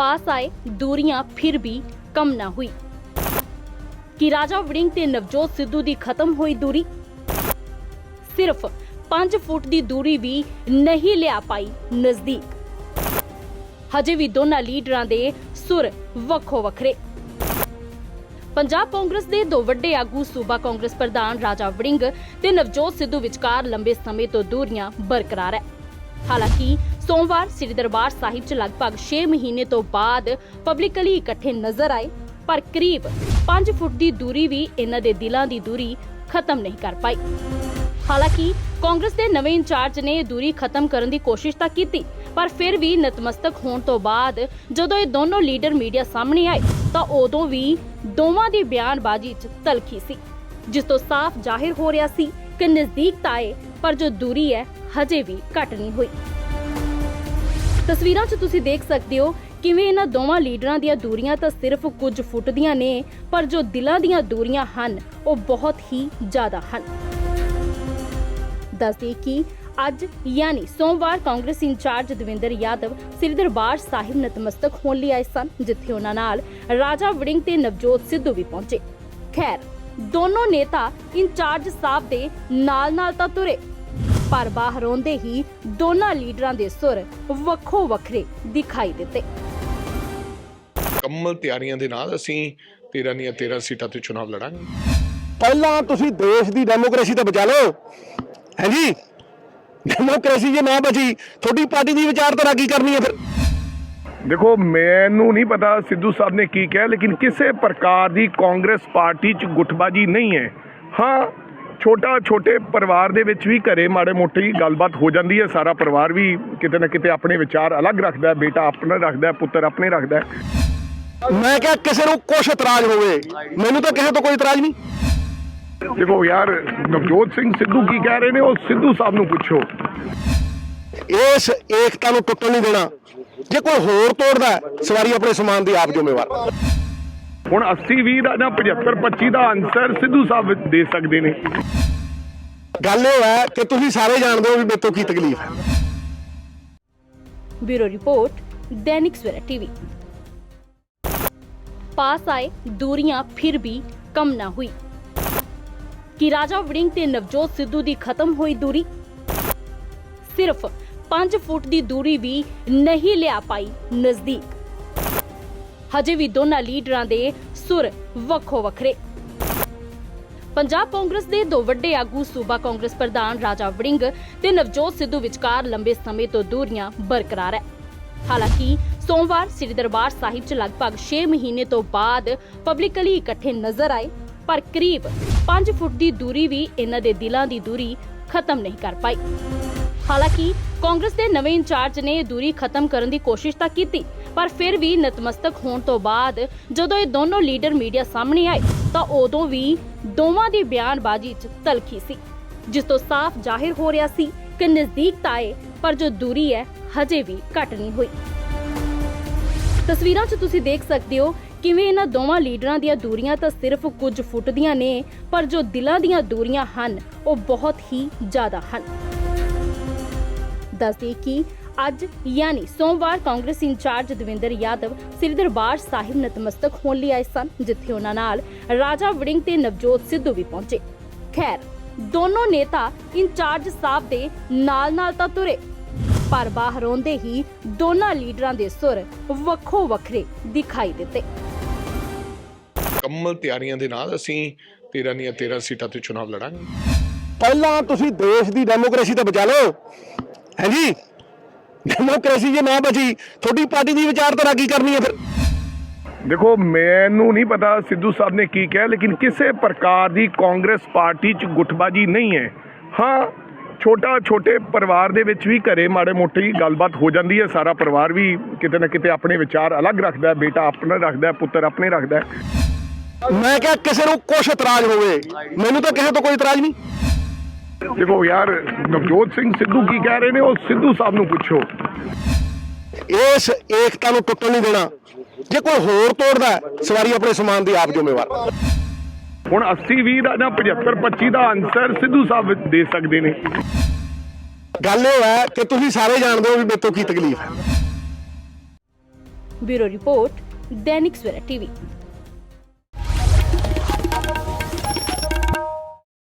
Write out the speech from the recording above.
ਪਾਸ ਆਏ, ਦੂਰੀਆਂ ਫਿਰ ਵੀ ਕਮ ਨਾ ਹੁਈ। ਕਿ ਰਾਜਾ ਵੜਿੰਗ ਤੇ ਨਵਜੋਤ ਸਿੱਧੂ ਦੀ ਖਤਮ ਹੋਈ ਦੂਰੀ? ਸਿਰਫ 5 ਫੁੱਟ ਦੀ ਦੂਰੀ ਵੀ ਨਹੀਂ ਲਿਆ ਪਾਈ ਨਜ਼ਦੀਕ। ਹਜੇ ਵੀ ਦੋਨਾਂ ਲੀਡਰਾਂ ਦੇ ਸੁਰ ਵੱਖੋ ਵੱਖਰੇ। ਪੰਜਾਬ ਕਾਂਗਰਸ ਦੇ ਦੋ ਵੱਡੇ ਆਗੂ ਸੂਬਾ ਕਾਂਗਰਸ ਪ੍ਰਧਾਨ ਰਾਜਾ ਵੜਿੰਗ ਤੇ ਨਵਜੋਤ ਸਿੱਧੂ ਵਿਚਕਾਰ ਲੰਬੇ ਸਮੇਂ ਤੋਂ ਦੂਰੀਆਂ ਬਰਕਰਾਰ ਹੈ। ਹਾਲਾਂਕਿ ਸੋਮਵਾਰ ਸ੍ਰੀ ਦਰਬਾਰ ਸਾਹਿਬ 'ਚ ਲਗਭਗ 6 ਮਹੀਨੇ ਤੋਂ ਬਾਅਦ ਪਬਲਿਕਲੀ ਇਕੱਠੇ ਨਜ਼ਰ ਆਏ, ਪਰ ਕਰੀਬ 5 ਫੁੱਟ ਦੀ ਦੂਰੀ ਵੀ ਇਹਨਾਂ ਦੇ ਦਿਲਾਂ ਦੀ ਦੂਰੀ ਖਤਮ ਨਹੀਂ ਕਰ ਪਾਈ। ਹਾਲਾਂਕਿ ਕਾਂਗਰਸ ਦੇ ਨਵੇਂ ਇੰਚਾਰਜ ਨੇ ਦੂਰੀ ਖਤਮ ਕਰਨ ਦੀ ਕੋਸ਼ਿਸ਼ ਤਾਂ ਕੀਤੀ, ਪਰ ਫਿਰ ਵੀ ਨਤਮਸਤਕ ਹੋਣ ਤੋਂ ਬਾਅਦ ਜਦੋਂ ਇਹ ਦੋਨੋਂ ਲੀਡਰ ਮੀਡੀਆ ਸਾਹਮਣੇ ਆਏ, ਤਾਂ ਉਦੋਂ ਵੀ ਦੋਵਾਂ ਦੀ ਬਿਆਨਬਾਜ਼ੀ 'ਚ ਤਲਖੀ ਸੀ, ਜਿਸ ਤੋਂ ਸਾਫ਼ ਜ਼ਾਹਿਰ ਹੋ ਰਿਹਾ ਸੀ ਕਿ ਨਜ਼ਦੀਕ ਤਾਂ ਆਏ, ਪਰ ਜੋ ਦੂਰੀ ਹੈ, ਹਜੇ ਵੀ ਘਟ ਨਹੀਂ ਹੋਈ। ਤਸਵੀਰਾਂ 'ਚ ਤੁਸੀਂ ਦੇਖ ਸਕਦੇ ਹੋ ਕਿਵੇਂ ਇਹਨਾਂ ਦੋਵਾਂ ਲੀਡਰਾਂ ਦੀਆਂ ਦੂਰੀਆਂ ਤਾਂ ਸਿਰਫ ਕੁਝ ਫੁੱਟ ਦੀਆਂ ਨੇ, ਪਰ ਜੋ ਦਿਲਾਂ ਦੀਆਂ ਦੂਰੀਆਂ ਹਨ, ਉਹ ਬਹੁਤ ਹੀ ਜ਼ਿਆਦਾ ਹਨ। ਦੱਸਦੇ ਕਿ ਅੱਜ ਯਾਨੀ ਸੋਮਵਾਰ ਕਾਂਗਰਸ ਇੰਚਾਰਜ ਦਵਿੰਦਰ ਯਾਦਵ ਸ੍ਰੀ ਦਰਬਾਰ ਸਾਹਿਬ ਨਤਮਸਤਕ ਹੋਣ ਲਈ ਆਏ ਸਨ, ਜਿੱਥੇ ਉਹਨਾਂ ਨਾਲ ਰਾਜਾ ਵੜਿੰਗ ਤੇ ਨਵਜੋਤ ਸਿੱਧੂ ਵੀ ਪਹੁੰਚੇ। ਖੈਰ, ਦੋਨੋਂ ਨੇਤਾ ਇੰਚਾਰਜ ਸਾਹਿਬ ਦੇ ਨਾਲ-ਨਾਲ ਤਾਂ ਤੁਰੇ। ਪਰ ਬਾਹਰ ਆਉਂਦੇ ਹੀ ਦੋਨਾਂ ਲੀਡਰਾਂ ਦੇ ਸੁਰ ਵੱਖੋ ਵੱਖਰੇ ਦਿਖਾਈ ਦਿੱਤੇ। ਮੁਕੰਮਲ ਤਿਆਰੀਆਂ ਦੇ ਨਾਲ ਅਸੀਂ 13 ਦੀਆਂ 13 ਸੀਟਾਂ ਤੇ ਚੋਣ ਲੜਾਂਗੇ। ਪਹਿਲਾਂ ਤੁਸੀਂ ਦੇਸ਼ ਦੀ ਡੈਮੋਕ੍ਰੇਸੀ ਤਾਂ ਬਚਾ ਲਓ। ਹਾਂਜੀ? ਡੈਮੋਕ੍ਰੇਸੀ ਜੇ ਨਾ ਬਚੀ ਤੁਹਾਡੀ ਪਾਰਟੀ ਦੀ ਵਿਚਾਰਧਾਰਾ ਕੀ ਕਰਨੀ ਹੈ ਫਿਰ? ਦੇਖੋ ਮੈਨੂੰ ਨਹੀਂ ਪਤਾ ਸਿੱਧੂ ਸਾਹਿਬ ਨੇ ਕੀ ਕਿਹਾ ਲੇਕਿਨ ਕਿਸੇ ਪ੍ਰਕਾਰ ਦੀ ਕਾਂਗਰਸ ਪਾਰਟੀ 'ਚ ਗੁੱਟਬਾਜੀ ਨਹੀਂ ਹੈ। ਹਾਂ ਛੋਟਾ ਛੋਟੇ ਪਰਿਵਾਰ ਦੇ ਵਿੱਚ ਵੀ ਘਰੇ ਮਾੜੇ ਮੋਟੀ ਗੱਲਬਾਤ ਹੋ ਜਾਂਦੀ ਹੈ। ਸਾਰਾ ਪਰਿਵਾਰ ਵੀ ਕਿਤੇ ਨਾ ਕਿਤੇ ਆਪਣੇ ਵਿਚਾਰ ਅਲੱਗ ਰੱਖਦਾ ਹੈ। ਬੇਟਾ ਆਪਣਾ ਰੱਖਦਾ ਹੈ ਪੁੱਤਰ ਆਪਣੇ ਰੱਖਦਾ ਹੈ। ਮੈਂ ਕਿਹਾ ਕਿਸੇ ਨੂੰ ਕੁਛ ਇਤਰਾਜ਼ ਹੋਵੇ। ਮੈਨੂੰ ਤਾਂ ਕਿਸੇ ਤੋਂ ਕੋਈ ਇਤਰਾਜ਼ ਨਹੀਂ। ਦੇਖੋ ਯਾਰ ਨਵਜੋਤ ਸਿੰਘ ਸਿੱਧੂ ਕੀ ਕਹਿ ਰਹੇ ਨੇ? ਉਹ ਸਿੱਧੂ ਸਾਹਿਬ ਨੂੰ ਪੁੱਛੋ। ਇਸ ਏਕਤਾ ਨੂੰ ਟੁੱਟਣ ਨਹੀਂ ਦੇਣਾ। ਜੇ ਕੋਈ ਹੋਰ ਤੋੜਦਾ ਸਵਾਰੀ ਆਪਣੇ ਸਮਾਨ ਦੀ ਆਪ ਜ਼ਿੰਮੇਵਾਰ। ਹੁਣ 80 20 ਦਾ ਜਾਂ 75 25 ਦਾ ਆਨਸਰ ਸਿੱਧੂ ਸਾਹਿਬ ਦੇ ਸਕਦੇ ਨੇ। ਗੱਲ ਇਹ ਹੈ ਕਿ ਤੁਸੀਂ ਸਾਰੇ ਜਾਣਦੇ ਹੋ ਵੀ ਮੇਰੇ ਤੋਂ ਕੀ ਤਕਲੀਫ ਹੈ। Bureau report Dainik Savera TV. ਪਾਸ ਆਏ ਦੂਰੀਆਂ ਫਿਰ ਵੀ ਕਮ ਨਾ ਹੁਈ। ਕਿ ਰਾਜਾ ਵੜਿੰਗ ਤੇ ਨਵਜੋਤ ਸਿੱਧੂ ਦੀ ਖਤਮ ਹੋਈ ਦੂਰੀ? ਸਿਰਫ 5 ਫੁੱਟ ਦੀ ਦੂਰੀ ਵੀ ਨਹੀਂ ਲਿਆ ਪਾਈ ਨਜ਼ਦੀਕ। ਹਜੇ ਵੀ ਦੋਨਾਂ ਲੀਡਰਾਂ ਦੇ ਸੁਰ ਵੱਖੋ ਵੱਖਰੇ। ਪੰਜਾਬ ਕਾਂਗਰਸ ਦੇ ਦੋ ਵੱਡੇ ਆਗੂ, ਸੂਬਾ ਕਾਂਗਰਸ ਪ੍ਰਧਾਨ ਰਾਜਾ ਵੜਿੰਗ ਤੇ ਨਵਜੋਤ ਸਿੱਧੂ ਵਿਚਕਾਰ ਲੰਬੇ ਸਮੇਂ ਤੋਂ ਦੂਰੀਆਂ ਬਰਕਰਾਰ ਹੈ। ਹਾਲਾਂਕਿ, ਸੋਮਵਾਰ ਸ੍ਰੀ ਦਰਬਾਰ ਸਾਹਿਬ 'ਚ ਲਗਭਗ 6 ਮਹੀਨੇ ਤੋਂ ਬਾਅਦ ਪਬਲਿਕਲੀ ਇਕੱਠੇ ਨਜ਼ਰ ਆਏ, ਪਰ ਕਰੀਬ 5 ਫੁੱਟ ਦੀ ਦੂਰੀ ਵੀ ਇਹਨਾਂ ਦੇ ਦਿਲਾਂ ਦੀ ਦੂਰੀ ਖਤਮ ਨਹੀਂ ਕਰ ਪਾਈ। ਹਾਲਾਂਕਿ ਕਾਂਗਰਸ ਦੇ ਨਵੇਂ ਇੰਚਾਰਜ ਨੇ ਇਹ ਦੂਰੀ ਖਤਮ ਕਰਨ ਦੀ ਕੋਸ਼ਿਸ਼ ਤਾਂ ਕੀਤੀ, ਪਰ ਫਿਰ ਵੀ ਨਤਮਸਤਕ ਹੋਣ ਤੋਂ ਬਾਅਦ ਜਦੋਂ ਇਹ ਦੋਨੋਂ ਲੀਡਰ ਮੀਡੀਆ ਸਾਹਮਣੇ ਆਏ, ਤਾਂ ਉਦੋਂ ਵੀ ਦੋਵਾਂ ਦੀ ਬਿਆਨਬਾਜ਼ੀ 'ਚ ਤਲਖੀ ਸੀ। ਜਿਸ ਤੋਂ ਸਾਫ਼ ਜ਼ਾਹਿਰ ਹੋ ਰਿਹਾ ਸੀ ਕਿ ਨਜ਼ਦੀਕਤਾ ਹੈ ਪਰ ਜੋ ਦੂਰੀ ਹੈ, ਹਜੇ ਵੀ ਘਟ ਨਹੀਂ ਹੋਈ। ਤਸਵੀਰਾਂ 'ਚ ਤੁਸੀਂ ਦੇਖ ਸਕਦੇ ਹੋ ਕਿਵੇਂ ਇਹਨਾਂ ਦੋਵਾਂ ਲੀਡਰਾਂ ਦੀਆਂ ਦੂਰੀਆਂ ਤਾਂ ਸਿਰਫ ਕੁਝ ਫੁੱਟ ਦੀਆਂ ਨੇ, ਪਰ ਜੋ ਦਿਲਾਂ ਦੀਆਂ ਦੂਰੀਆਂ ਹਨ, ਉਹ ਬਹੁਤ ਹੀ ਜ਼ਿਆਦਾ ਹਨ। ਦੱਸਦੇ ਕਿ ਅੱਜ ਯਾਨੀ ਸੋਮਵਾਰ ਕਾਂਗਰਸ ਇੰਚਾਰਜ ਦਵਿੰਦਰ ਯਾਦਵ ਸ੍ਰੀ ਦਰਬਾਰ ਸਾਹਿਬ ਨਤਮਸਤਕ ਹੋਣ ਲਈ ਆਏ ਸਨ ਜਿੱਥੇ ਉਹਨਾਂ ਨਾਲ ਰਾਜਾ ਵੜਿੰਗ ਤੇ ਨਵਜੋਤ ਸਿੱਧੂ ਵੀ ਪਹੁੰਚੇ। ਖੈਰ ਦੋਨੋਂ ਨੇਤਾ ਇੰਚਾਰਜ ਸਾਹਿਬ ਦੇ ਨਾਲ-ਨਾਲ ਤਾਂ ਤੁਰੇ ਪਰ ਬਾਹਰ ਆਉਂਦੇ ਹੀ ਦੋਨਾਂ ਲੀਡਰਾਂ ਦੇ ਸੁਰ ਵੱਖੋ ਵੱਖਰੇ ਦਿਖਾਈ ਦਿੱਤੇ। ਮੁਕੰਮਲ ਤਿਆਰੀਆਂ ਦੇ ਨਾਲ ਅਸੀਂ 13 ਦੀਆਂ 13 ਸੀਟਾਂ ਤੇ ਚੋਣ ਲੜਾਂਗੇ। ਪਹਿਲਾਂ ਤੁਸੀਂ ਦੇਸ਼ ਦੀ ਡੈਮੋਕ੍ਰੇਸੀ ਤਾਂ ਬਚਾ ਲਓ। ਹਾਂਜੀ? ਡੈਮੋਕ੍ਰੇਸੀ ਜੇ ਨਾ ਬਚੀ ਤੁਹਾਡੀ ਪਾਰਟੀ ਦੀ ਵਿਚਾਰਧਾਰਾ ਕੀ ਕਰਨੀ ਹੈ ਫਿਰ? ਦੇਖੋ ਮੈਨੂੰ ਨਹੀਂ ਪਤਾ ਸਿੱਧੂ ਸਾਹਿਬ ਨੇ ਕੀ ਕਿਹਾ ਲੇਕਿਨ ਕਿਸੇ ਪ੍ਰਕਾਰ ਦੀ ਕਾਂਗਰਸ ਪਾਰਟੀ 'ਚ ਗੁੱਟਬਾਜੀ ਨਹੀਂ ਹੈ। ਹਾਂ ਛੋਟਾ ਛੋਟੇ ਪਰਿਵਾਰ ਦੇ ਵਿੱਚ ਵੀ ਘਰੇ ਮਾੜੇ ਮੋਟੀ ਗੱਲਬਾਤ ਹੋ ਜਾਂਦੀ ਹੈ। ਸਾਰਾ ਪਰਿਵਾਰ ਵੀ ਕਿਤੇ ਨਾ ਕਿਤੇ ਆਪਣੇ ਵਿਚਾਰ ਅਲੱਗ ਰੱਖਦਾ ਹੈ। ਬੇਟਾ ਆਪਣਾ ਰੱਖਦਾ ਹੈ ਪੁੱਤਰ ਆਪਣੇ ਰੱਖਦਾ ਹੈ। ਮੈਂ ਕਿਹਾ ਕਿਸੇ ਨੂੰ ਕੁਛ ਇਤਰਾਜ਼ ਹੋਵੇ। ਮੈਨੂੰ ਤਾਂ ਕਿਸੇ ਤੋਂ ਕੋਈ ਇਤਰਾਜ਼ ਨਹੀਂ। ਦੇਖੋ ਯਾਰ ਨਵਜੋਤ ਸਿੰਘ ਸਿੱਧੂ ਕੀ ਕਹਿ ਰਹੇ ਨੇ? ਉਹ ਸਿੱਧੂ ਸਾਹਿਬ ਨੂੰ ਪੁੱਛੋ। ਇਸ ਏਕਤਾ ਨੂੰ ਟੁੱਟਣ ਨਹੀਂ ਦੇਣਾ। ਜੇ ਕੋਈ ਹੋਰ ਤੋੜਦਾ ਸਵਾਰੀ ਆਪਣੇ ਸਮਾਨ ਦੀ ਆਪ ਜ਼ਿੰਮੇਵਾਰ। ਹੁਣ 80 20 ਦਾ ਜਾਂ 75 25 ਦਾ ਆਨਸਰ ਸਿੱਧੂ ਸਾਹਿਬ ਦੇ ਸਕਦੇ ਨੇ। ਗੱਲ ਇਹ ਹੈ ਕਿ ਤੁਸੀਂ ਸਾਰੇ ਜਾਣਦੇ ਹੋ ਵੀ ਮੇਰੇ ਤੋਂ ਕੀ ਤਕਲੀਫ ਹੈ। Bureau report Dainik Savera TV.